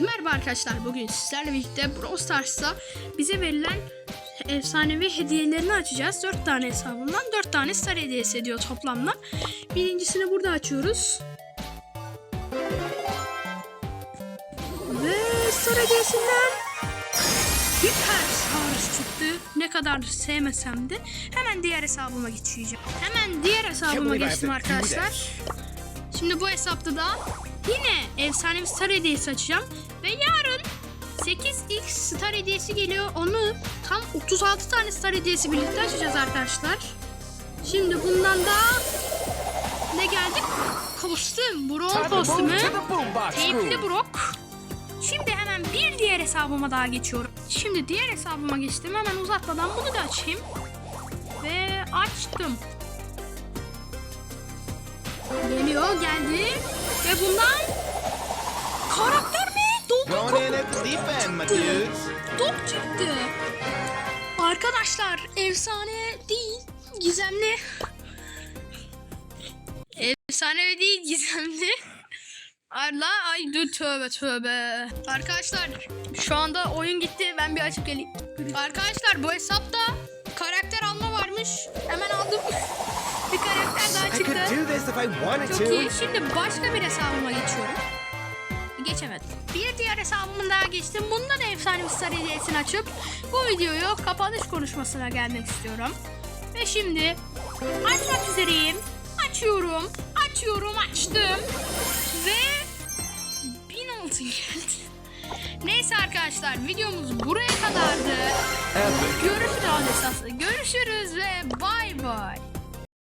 Merhaba arkadaşlar bugün sizlerle birlikte Brawl Stars'ta bize verilen efsanevi hediyelerini açacağız. 4 tane hesabından 4 tane star hediyesi ediyor toplamda. Birincisini burada açıyoruz. Ve star hediyesinden hiper Saurus çıktı. Ne kadar sevmesem de hemen diğer hesabıma geçeceğim. Hemen diğer hesabıma geçtim arkadaşlar. Şimdi bu hesapta da yine efsanevi star hediyesi açacağım. Ve yarın 8x star hediyesi geliyor. Onu tam 36 tane star hediyesi birlikte açacağız arkadaşlar. Şimdi bundan da ne geldi? Kostüm. Brawl kostümü. Teypli Brock. Şimdi hemen bir diğer hesabıma daha geçiyorum. Şimdi diğer hesabıma geçtim. Hemen uzatmadan bunu da açayım. Ve açtım. Geliyor geldi. Ve bundan deep end, my dudes. Dog çıktı. Arkadaşlar efsane değil gizemli. Efsane değil gizemli. Allah ay dur tövbe tövbe. Arkadaşlar şu anda oyun gitti ben bir açıp geleyim. Arkadaşlar bu hesapta karakter alma varmış. Hemen aldım. bir karakter daha çıktı. Çok iyi. Şimdi başka bir hesabıma geçiyorum. Geçemedim. Bir diğer hesabımın daha geçtim. Bunda da efsane bir star hediyesini açıp bu videoyu kapanış konuşmasına gelmek istiyorum. Ve şimdi açmak üzereyim. Açıyorum. Açıyorum. Açtım. Ve 1000 altın geldi. Neyse arkadaşlar videomuz buraya kadardı. Epic. Görüşürüz. Görüşürüz ve bay bay.